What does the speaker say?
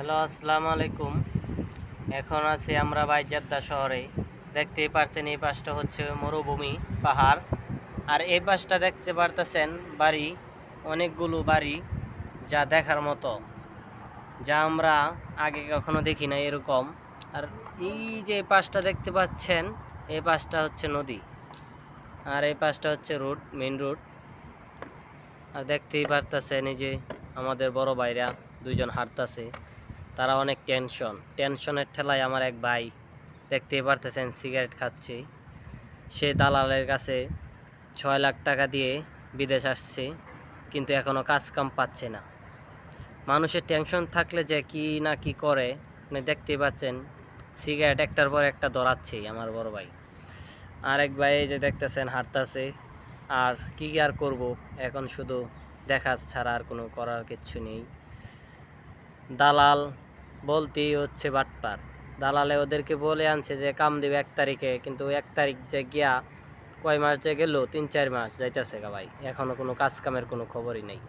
Hello, আসসালামু আলাইকুম। এখন আছি আমরা বাইজাদ্দা শহরে। দেখতেই পাচ্ছেন এই পাশটা হচ্ছে মরুভূমি পাহাড়। আর এই পাশটা দেখতে পারতেছেন বাড়ি, অনেকগুলো বাড়ি যা দেখার মতো, যা আমরা আগে কখনো দেখি না এরকম। আর এই যে পাশটা দেখতে পাচ্ছেন, এই পাশটা হচ্ছে নদী। আর এই পাশটা হচ্ছে রোড, মেইন রোড। আর দেখতেই পারতেছেন এই যে আমাদের বড় ভাইরা দুইজন হাঁটতাছে। তারা অনেক টেনশন। টেনশনের ঠেলায় আমার এক ভাই দেখতেই পারতেছেন, সিগারেট খাচ্ছে। সে দালালের কাছে ছয় লাখ টাকা দিয়ে বিদেশ আসছে, কিন্তু এখনও কাজ কাম পাচ্ছে না। মানুষের টেনশন থাকলে যে কি না কি করে, আপনি দেখতেই পাচ্ছেন, সিগারেট একটার পর একটা ধরাচ্ছেই আমার বড় ভাই। আরেক ভাই যে দেখতেছেন, হাঁটতাছে, আর কি কি আর করব? এখন শুধু দেখা ছাড়া আর কোনো করার কিচ্ছু নেই। দালাল বলতেই হচ্ছে বাটপার। দালালে ওদেরকে বলে আনছে যে, কাম দিবে এক তারিখে, কিন্তু এক তারিখ যে গিয়া কয় মাস যে গেল? তিন চার মাস যাইতেছে গা ভাই। এখনও কোনো কাজ কামের কোনো খবরই নেই।